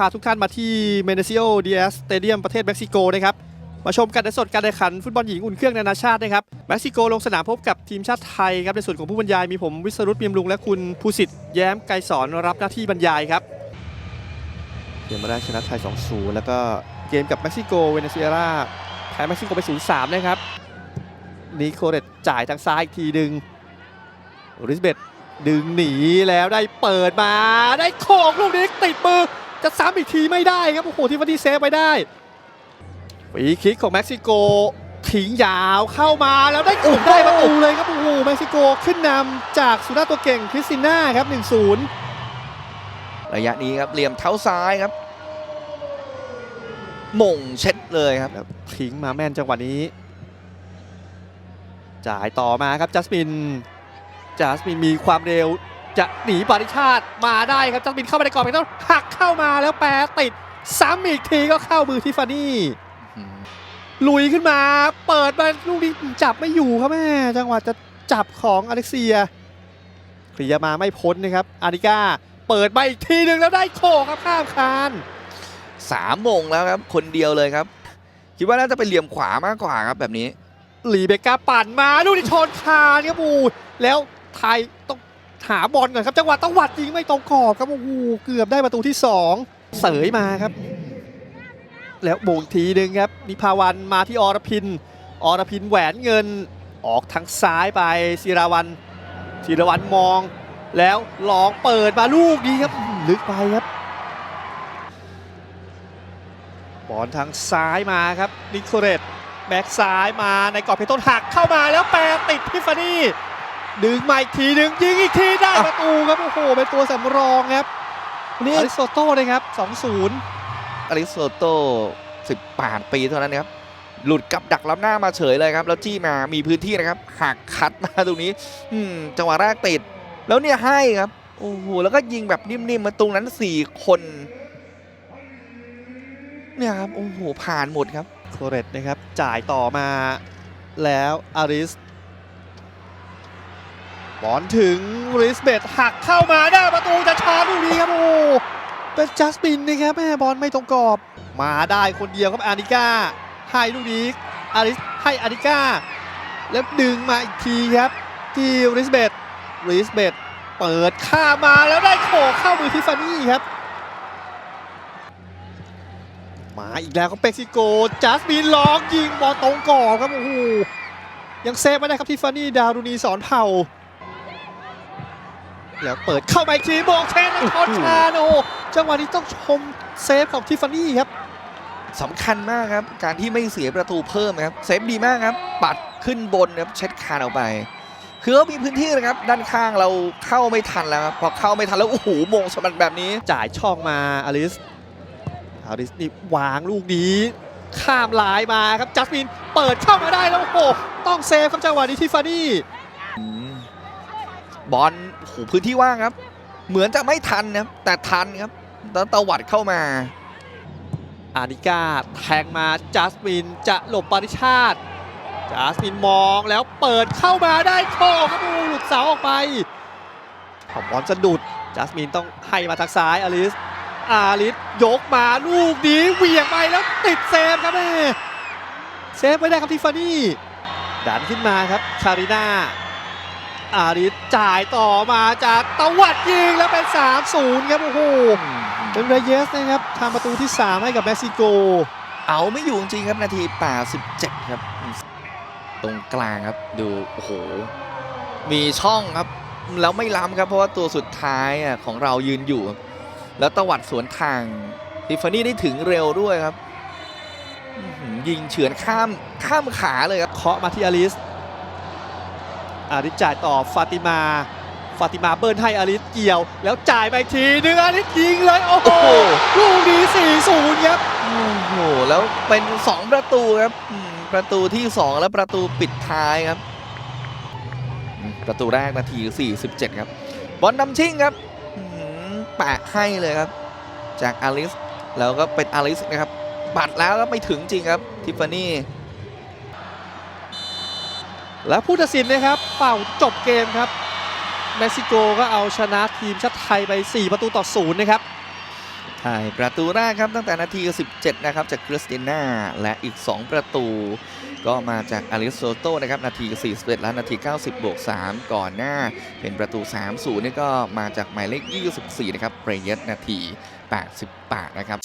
พาทุกท่านมาที่เมเนซิโอดีเอสสเตเดียมประเทศเม็กซิโกนะครับ มาชมการถ่ายสดการแข่งขันฟุตบอลหญิงอุ่นเครื่องนานาชาตินะครับ เม็กซิโกลงสนามพบกับทีมชาติไทยครับ ในส่วนของผู้บรรยายมีผมวิศรุตเมียมลุงและคุณภูสิทธิ์แย้มไกรสอนรับหน้าที่บรรยายครับ เกมมาได้ชนะไทย 2-0 แล้วก็เกมกับเม็กซิโกเวเนซุเอลาแพ้เม็กซิโกไป 0-3 นะครับนิโคเรตจ่ายทางซ้ายอีกทีหนึ่งริสเบตดึงหนีแล้วได้เปิดมาได้โขกลูกนี้ติดมือ จะซ้ำอีกทีไม่ได้ครับ โอ้โหที่วันนี้เซฟไปได้ฟรีคิกของเม็กซิโกทิ้งยาวเข้ามาแล้วได้อุ่นได้ประตูเลยครับ โอ้โหเม็กซิโกขึ้นนำจากสุดาตัวเก่งคริสติน่าครับ 1-0 ระยะนี้ครับเหลี่ยมเท้าซ้ายครับหม่งเช็ดเลยครับแล้วทิ้งมาแม่นจังหวะนี้ จ่ายต่อมาครับจัสมินจัสมินมีความเร็ว จะหนีปาริชาติมาได้ครับจัสมินเข้ามาในกรอบเป็นต้องหักเข้ามาแล้วแปรติดซ้ำอีกทีก็เข้ามือทิฟฟานี่ลุยขึ้นมา เปิดมาลูกนี้จับไม่อยู่ครับแม่จังหวะจะจับของอเล็กเซียเคลียร์มาไม่พ้นนะครับอาริก้าเปิดมาอีกทีหนึ่งแล้วได้โคครับข้ามคานสามโมงแล้วครับคนเดียวเลยครับ คิดว่าน่าจะเป็นเหลี่ยมขวามากกว่าครับแบบนี้ลีเบกก้าปั่นมาลูกนี้ชนคานครับโอ้โหแล้วไทยต้อง หาบอลก่อนครับ จังหวะต้องวัดยิงไม่ตรงกรอบครับโอ้โหเกือบได้ประตูที่ 2 เสยมาครับ แล้วโบงทีหนึ่งครับนิพาวันมาที่อรพิน อรพินแหวนเงินออกทางซ้ายไปศิราวันศิรวันมอง แล้วลองเปิดมาลูกนี้ครับลึกไปครับบอลทางซ้ายมาครับนิโคเรตแบ็กซ้ายมาในกรอบเพชรต้นหักเข้ามาแล้วแปรติดพิฟฟานี่ ดึงมาอีกทีดึงยิงอีกทีได้อ้าวประตูครับโอ้โหเป็นตัวสำรองครับนี่อริสโตโต้นะครับ2-0อริโซโต18 ปีเท่านั้นครับหลุดกับดักล้ำหน้ามาเฉยเลยครับ แล้วจี้มามีพื้นที่นะครับหักคัดมาตรงนี้ อืมจังหวะแรกติด แล้วเนี่ยให้ครับโอ้โหแล้วก็ยิงแบบนิ่มๆมาตรงนั้น 4 คน เนี่ยครับโอ้โหผ่านหมดครับโคเรตนะครับ จ่ายต่อมาแล้วอาริส บอลถึงริสเบตหักเข้ามาได้ประตูจะชาร์จลูกนี้ครับโอ้เป็นจัสปินนะครับแม่บอลไม่ตรงกรอบ มาได้คนเดียวครับอานิก้าให้ลูกนี้อาริสให้อานิก้า แล้วดึงมาอีกทีครับ ที่ริสเบตริสเบตเปิดข้ามาแล้วได้โขกเข้ามือทิฟฟานี่ครับ มาอีกแล้วครับเม็กซิโกจัสมินล็อกยิงบอลตรงกรอบครับโอ้โหยังเซฟไม่ได้ครับทิฟฟานี่ดารุณีสอนเผ่า แล้วเปิดเข้ามาอีกทีโบกเชนคอนชาโนจังหวะนี้ต้องชมเซฟของทิฟฟานี่ครับสำคัญมากครับ การที่ไม่เสียประตูเพิ่มนะครับเซฟดีมากครับ ปัดขึ้นบนครับเช็ดคานออกไป คือเขามีพื้นที่นะครับ ด้านข้างเราเข้าไม่ทันแล้วครับพอเข้าไม่ทันแล้วโอ้โหมงสมันแบบนี้ จ่ายช่องมาอลิสอลิสนี่วางลูกนี้ข้ามลายมาครับจัสมินเปิดเข้ามาได้แล้วโอ้โหต้องเซฟครับจังหวะนี้ทิฟฟานี่อืม บอลโอ้โหพื้นที่ว่างครับ เหมือนจะไม่ทันนะครับแต่ทันครับแล้วตวัดเข้ามา อานิก้าแทงมาจัสมินจะหลบปาริชาติจัสมินมองแล้วเปิดเข้ามาได้โชคครับโอ้โหหลุดเสาออกไปขอบบอลสะดุดจัสมินต้องให้มาทางซ้ายอลิสอาลิสยกมาลูกนี้เหวี่ยงไปแล้วติดเซฟครับแม่เซฟไม่ได้ครับทิฟฟานี่ดันขึ้นมาครับชาริน่า อาลิสจ่ายต่อมาจากตวัดยิงแล้วเป็น 3-0 ครับโอ้โหเป็นเรเยสนะครับทำประตูที่ 3 ให้กับเม็กซิโก เอาไม่อยู่จริงๆครับนาที 87 ครับ ตรงกลางครับดูโอ้โห มีช่องครับ แล้วไม่ล้ำครับเพราะว่าตัวสุดท้ายอะของเรายืนอยู่ครับแล้วตวัดสวนทางทิฟฟานี่ได้ถึงเร็วด้วยครับอื้อหือยิงเฉือนข้ามข้ามขาเลยครับเคาะมาที่อาริส อาริสจ่ายต่อฟาติมา ฟาติมาเบิร์นให้อาริสเกี่ยว แล้วจ่ายไปอีกทีหนึงอาริสยิงเลยโอ้โหโอ้โหลูกนี้4-0ครับโอ้โหแล้วเป็น 2 ประตูครับอืมประตูที่ 2 และประตูปิดท้ายครับอืมประตูแรกนาที 47 ครับ บอลนำชิ่งครับอื้อหือแปะให้เลยครับ จากอาริสแล้วก็เป็นอาริสนะครับ บัดแล้วก็ไม่ถึงจริงครับ ทิฟฟานี่ และผู้ตัดสินนะครับ เป่าจบเกมครับเม็กซิโกก็เอาชนะทีมชาติไทยไป 4 ประตูต่อ0นะครับใช่ประตูแรกครับตั้งแต่นาที17 นะครับ จากคริสติน่า และอีก 2 ประตู ก็มาจากอาริสโซโตนะครับ นาที 41 และนาที 90 บวก 3 ก่อนหน้า เป็นประตู 3-0 นี่ก็มาจากหมายเลข 24 นะครับเรเยสนาที 88 นะครับ